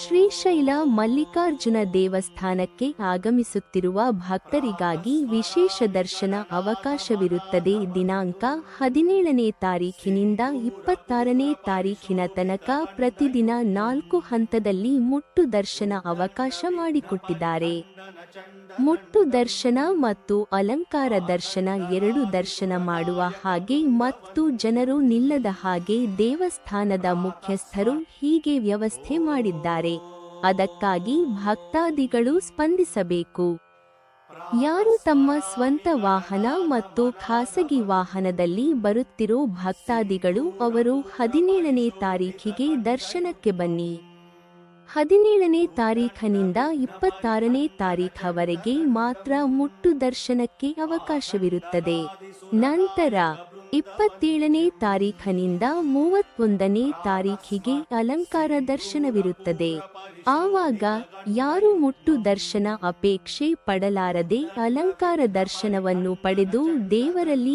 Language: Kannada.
ಶ್ರೀಶೈಲ ಮಲ್ಲಿಕಾರ್ಜುನ ದೇವಸ್ಥಾನಕ್ಕೆ ಆಗಮಿಸುತ್ತಿರುವ ಭಕ್ತರಿಗಾಗಿ ವಿಶೇಷ ದರ್ಶನ ಅವಕಾಶವಿರುತ್ತದೆ. ದಿನಾಂಕ ಹದಿನೇಳನೇ ತಾರೀಖಿನಿಂದ ಇಪ್ಪತ್ತಾರನೇ ತಾರೀಖಿನ ತನಕ ಪ್ರತಿದಿನ ನಾಲ್ಕು ಹಂತದಲ್ಲಿ ಮುಟ್ಟು ದರ್ಶನ ಅವಕಾಶ ಮಾಡಿಕೊಟ್ಟಿದ್ದಾರೆ. ಮುಟ್ಟು ದರ್ಶನ ಮತ್ತು ಅಲಂಕಾರ ದರ್ಶನ ಎರಡು ದರ್ಶನ ಮಾಡುವ ಹಾಗೆ ಮತ್ತು ಜನರು ನಿಲ್ಲದ ಹಾಗೆ ದೇವಸ್ಥಾನದ ಮುಖ್ಯಸ್ಥರು ಹೀಗೆ ವ್ಯವಸ್ಥೆ ಮಾಡಿದ್ದಾರೆ. ಅದಕ್ಕಾಗಿ ಭಕ್ತಾದಿಗಳು ಸ್ಪಂದಿಸಬೇಕು. ಯಾರು ತಮ್ಮ ಸ್ವಂತ ವಾಹನ ಮತ್ತು ಖಾಸಗಿ ವಾಹನದಲ್ಲಿ ಬರುತ್ತಿರೋ ಭಕ್ತಾದಿಗಳು ಅವರು ಹದಿನೇಳನೇ ತಾರೀಖಿಗೆ ದರ್ಶನಕ್ಕೆ ಬನ್ನಿ. ಹದಿನೇಳನೇ ತಾರೀಖಿನಿಂದ ಇಪ್ಪತ್ತಾರನೇ ತಾರೀಖವರೆಗೆ ಮಾತ್ರ ಮುಟ್ಟು ದರ್ಶನಕ್ಕೆ ಅವಕಾಶವಿರುತ್ತದೆ. ನಂತರ ಇಪ್ಪತ್ತೇಳನೇ ತಾರೀಖಿನಿಂದ ಮೂವತ್ತೊಂದನೇ ತಾರೀಖಿಗೆ ಅಲಂಕಾರ ದರ್ಶನವಿರುತ್ತದೆ. ಆವಾಗ ಯಾರು ಮುಟ್ಟು ದರ್ಶನ ಅಪೇಕ್ಷೆ ಪಡಲಾರದೆ ಅಲಂಕಾರ ದರ್ಶನವನ್ನು ಪಡೆದು ದೇವರಲ್ಲಿ